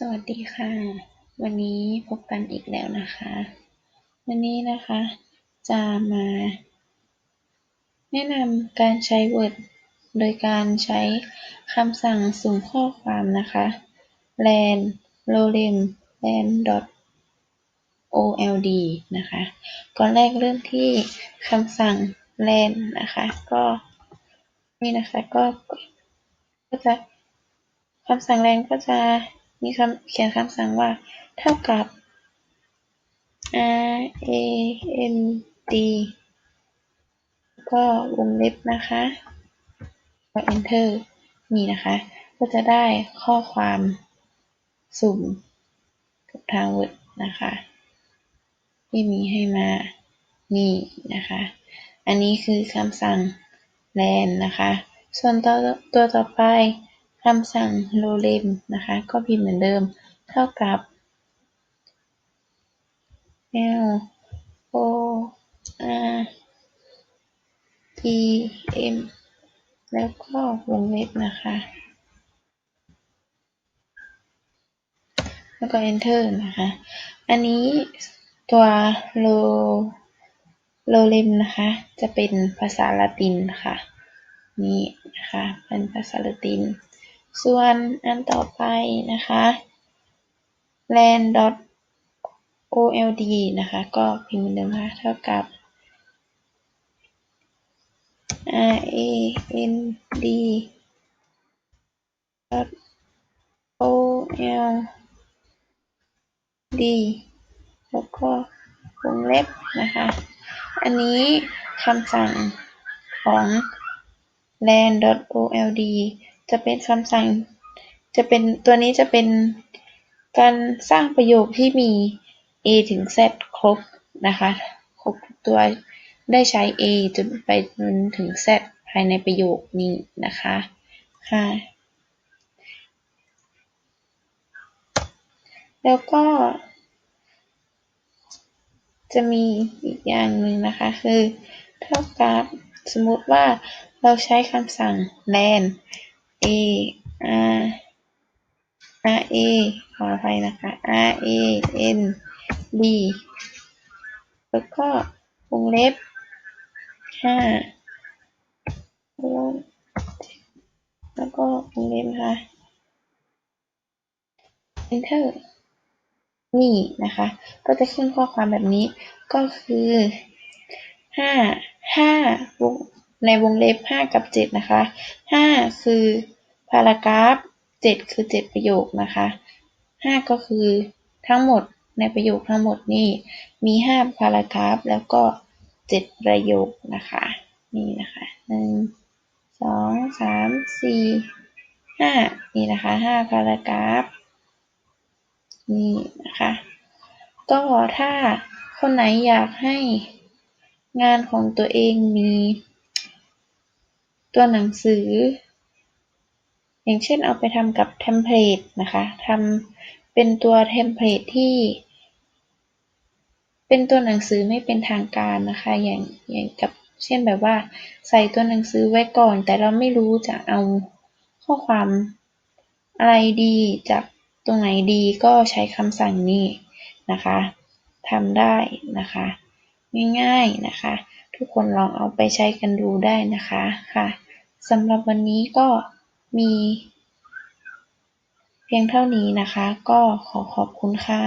สวัสดีค่ะ วันนี้พบกันอีกแล้วนะคะ วันนี้นะคะ จะมา แนะนำการใช้ Word โดยการใช้คำสั่งสุ่มข้อความนะคะ len lorem len old นะคะ ก่อนแรกเริ่มที่คำสั่ง len นะคะ ก็นี่นะคะก็ก็จะคำสั่ง len ก็จะ มีคำเขียนคำสั่งว่า เท่ากับ r a n d ก็วงเล็บนะคะก็ enter นี่นะคะ ก็จะได้ข้อความสุ่มกับทาง Word นะคะ ที่มีให้มานี่นะคะ อันนี้คือคำสั่ง len นะคะ ส่วนตัวตัวต่อไป คำสั่ง lorem นะคะ ก็พิมพ์เหมือนเดิม เท่ากับ l o r e m แล้วก็วงเล็บนะคะ แล้วก็ enter นะคะ อันนี้ตัว lo lorem นะคะ จะเป็นภาษาละตินค่ะ นี่นะคะ เป็นภาษาละติน ส่วนอันต่อไปนะคะ len old นะคะ ก็พิมพ์เหมือนเดิมค่ะ เท่ากับ r a n d o l d แล้วก็วงเล็บนะคะ อันนี้คำสั่งของ len old จะเป็นคำสั่ง จะเป็น ตัวนี้จะเป็นการสร้างประโยคที่มี a ถึง z ครบนะคะ ครบทุกตัวได้ใช้ a จนไปจนถึง z ภายในประโยคนี้นะคะค่ะแล้วก็ จะมีอีกอย่างหนึ่งนะคะ คือเท่ากับสมมติว่าเราใช้คำสั่ง len a r r a ขออภัยนะคะ r a n d แล้วก็วงเล็บห้าแล้วก็วงเล็บนะคะ enter นี่นะคะ ก็จะขึ้นข้อความแบบนี้ก็คือห้าห้าวง ในวงเล็บห้ากับเจ็ดนะคะห้าคือพารากราฟเจ็ดคือเจ็ดประโยคนะคะห้าก็คือทั้งหมดในประโยคทั้งหมดนี่มีห้าพารากราฟ แล้วก็เจ็ดประโยคนะคะ นี่นะคะหนึ่งสองสามสี่ห้านี่นะคะห้าพารากราฟ นี่นะคะ ก็ถ้าคนไหนอยากให้งานของตัวเองมี ตัวหนังสือ อย่างเช่นเอาไปทำกับเทมเพลตนะคะทำเป็นตัวเทมเพลตที่ เป็นตัวหนังสือไม่เป็นทางการนะคะอย่างอย่างกับเช่นแบบว่าใส่ตัวหนังสือไว้ก่อน แต่เราไม่รู้จะเอาข้อความอะไรดีจากตรงไหนดีก็ใช้คำสั่งนี้นะคะทำได้นะคะง่ายๆนะคะ ทุกคนลองเอาไปใช้กันดูได้นะคะค่ะ สำหรับวันนี้ก็มีเพียงเท่านี้นะคะ ก็ขอขอบคุณค่ะ